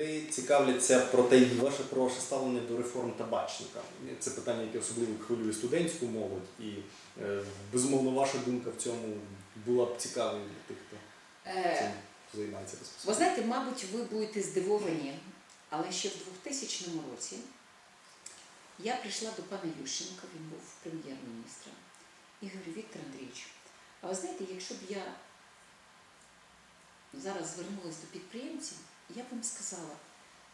людей цікавляться про те, ваше про ставлення до реформ табачника. Це питання, яке особливо хвилює студентську молодь, і е, безумовно ваша думка в цьому була б цікавою для тих, хто Е, цим займається Ви знаєте, мабуть, ви будете здивовані, але ще в 2000 році я прийшла до пана Ющенка, він був прем'єр-міністром, і говорю, Віктор Андрійович, а ви знаєте, якщо б я зараз звернулася до підприємців, я б їм сказала,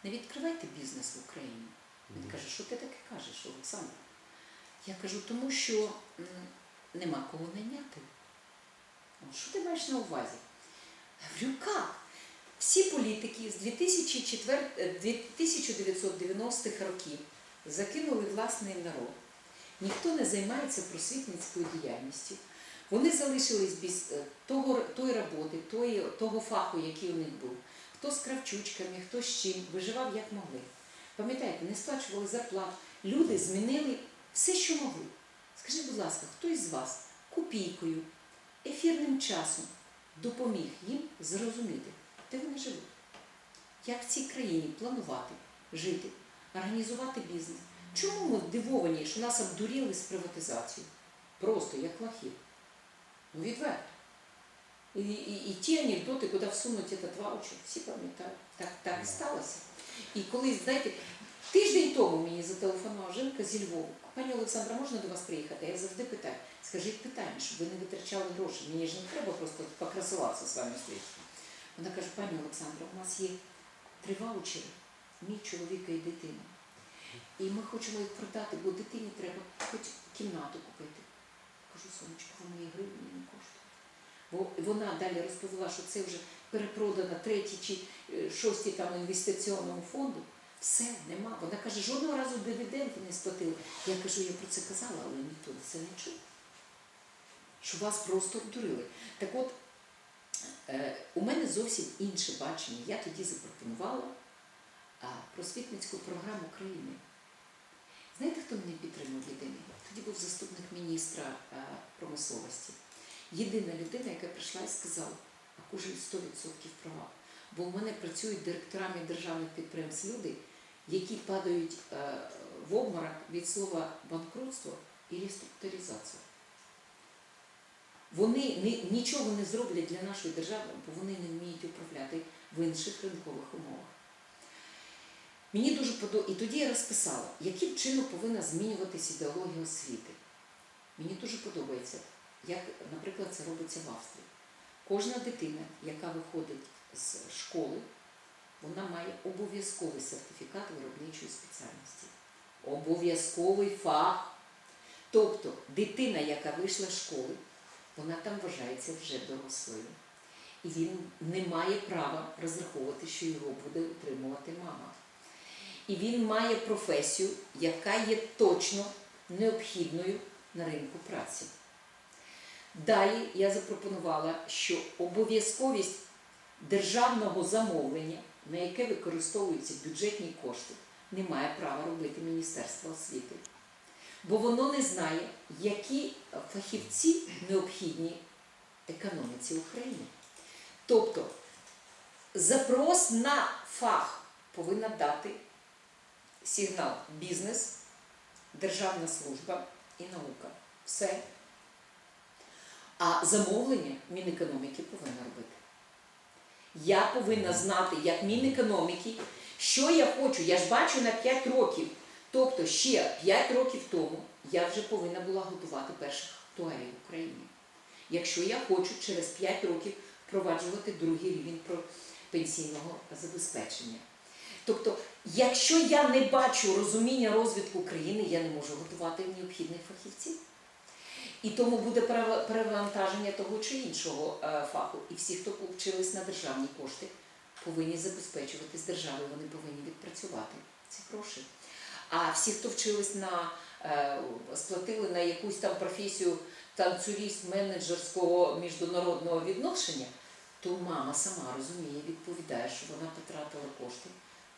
не відкривайте бізнес в Україні. Він каже, що ти таке кажеш, Олександр? Я кажу, тому що нема кого найняти. Що ти маєш на увазі? Я говорю, як? Всі політики з 2004, е, 1990-х років закинули власний народ. Ніхто не займається просвітницькою діяльністю. Вони залишились без е, того, тої роботи, того фаху, який у них був. Хто з кравчучками, хто з чим, виживав як могли. Пам'ятаєте, не сплачували зарплат. Люди змінили все, що могли. Скажіть, будь ласка, хто із вас копійкою, ефірним часом допоміг їм зрозуміти, де вони живуть, як в цій країні планувати, жити, організувати бізнес. Чому ми здивовані, що нас обдуріли з приватизацією? Просто як лахи. Ну, відверто. І, і, і ті анекдоти, куди всунуть этот ваучер, всі пам'ятають. Так, так і сталося. І коли, знаєте, тиждень тому мені зателефонувала жінка зі Львова. Пані Олександра, можна до вас приїхати? Я завжди питаю. Скажіть питання, щоб ви не витрачали гроші. Мені ж не треба просто покрасуватися з вами світ. Вона каже, пані Олександра, у нас є три ваучери, мій чоловіка і дитина. І ми хочемо їх продати, бо дитині треба хоч кімнату купити. Кажу, сонечко, мої гривні не коштують. Бо вона далі розповіла, що це вже перепродано третій чи е, шостій там інвестиційному фонду. Все, нема. Вона каже, жодного разу дивіденди не сплатили. Я кажу, я про це казала, але ніхто це не чув. Що вас просто обдурили. Так от, е, у мене зовсім інше бачення. Я тоді запропонувала просвітницьку програму країни. Знаєте, хто мене підтримав єдиний? Тоді був заступник міністра промисловості. Єдина людина, яка прийшла і сказала, а кожен 100% права. Бо в мене працюють директорами державних підприємств люди, які падають е, в обморок від слова банкрутство і реструктуризація. Вони нічого не зроблять для нашої держави, бо вони не вміють управляти в інших ринкових умовах. Мені дуже подобається, і тоді я розписала, яким чином повинна змінюватися ідеологія освіти. Мені дуже подобається, як, наприклад, це робиться в Австрії. Кожна дитина, яка виходить з школи, вона має обов'язковий сертифікат виробничої спеціальності. Обов'язковий фах. Тобто дитина, яка вийшла з школи, вона там вважається вже дорослою. І він не має права розраховувати, що його буде утримувати мама. І він має професію, яка є точно необхідною на ринку праці. Далі я запропонувала, що обов'язковість державного замовлення, на яке використовуються бюджетні кошти, не має права робити Міністерство освіти. Бо воно не знає, які фахівці необхідні економіці України. Тобто запрос на фах повинна дати сигнал бізнес, державна служба і наука. Все. А замовлення Мінекономіки повинна робити. Я повинна знати, як Мінекономіки, що я хочу. Я ж бачу на 5 років. Тобто ще 5 років тому я вже повинна була готувати перших актуарів в Україні. Якщо я хочу через 5 років впроваджувати другий рівень про- пенсійного забезпечення. Тобто, якщо я не бачу розуміння розвитку країни, я не можу готувати необхідних фахівців. І тому буде перева- перевантаження того чи іншого е, фаху. І всі, хто вчились на державні кошти, повинні забезпечувати з держави, вони повинні відпрацювати ці гроші. А всі, хто вчились на е, сплатили на якусь там професію танцюріст менеджерського міжнародного відношення, то мама сама розуміє, відповідає, що вона потратила кошти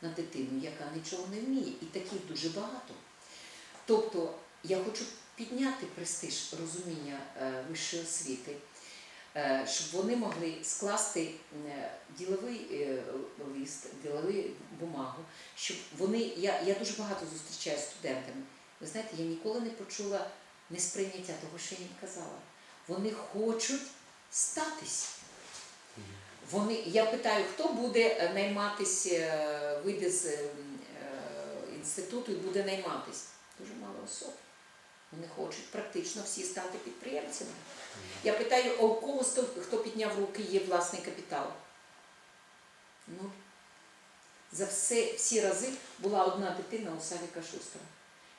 на дитину, яка нічого не вміє. І таких дуже багато. Тобто я хочу підняти престиж розуміння е, вищої освіти. е, щоб вони могли скласти е, діловий лист, діловий бумагу, щоб вони. Я, я дуже багато зустрічаю з студентами. Ви знаєте, я ніколи не почула несприйняття того, що я їм казала. Вони хочуть статись. Вони, я питаю, хто буде найматись, вийде з інституту і буде найматись. Дуже мало особ. Вони хочуть практично всі стати підприємцями. Я питаю, а у кого хто підняв руки, є власний капітал? Ну, за все, всі рази була одна дитина у Савіка Шустера,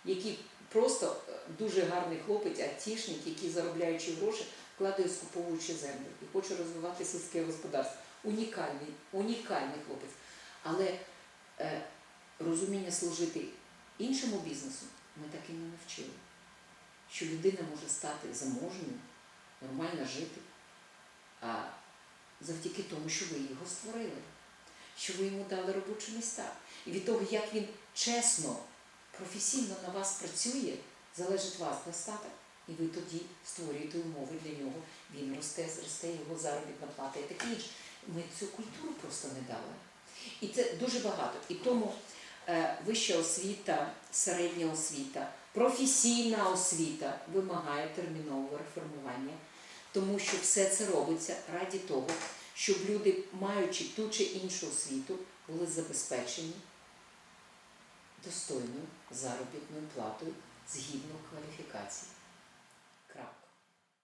який просто е, дуже гарний хлопець, атішник, який, заробляючи гроші, вкладає скуповуючи землю і хоче розвивати сільське господарство. Унікальний, унікальний хлопець. Але е, розуміння служити іншому бізнесу ми так і не навчили. Що людина може стати заможною, нормально жити, а завдяки тому, що ви його створили, що ви йому дали робочі місця. І від того, як він чесно, професійно на вас працює, залежить вас достаток. І ви тоді створюєте умови для нього. Він росте, зросте його заробітна плата і таке інше. Ми цю культуру просто не дали. І це дуже багато. І тому вища освіта, середня освіта, професійна освіта вимагає термінового реформування, тому що все це робиться раді того, щоб люди, маючи ту чи іншу освіту, були забезпечені достойною заробітною платою згідно кваліфікації.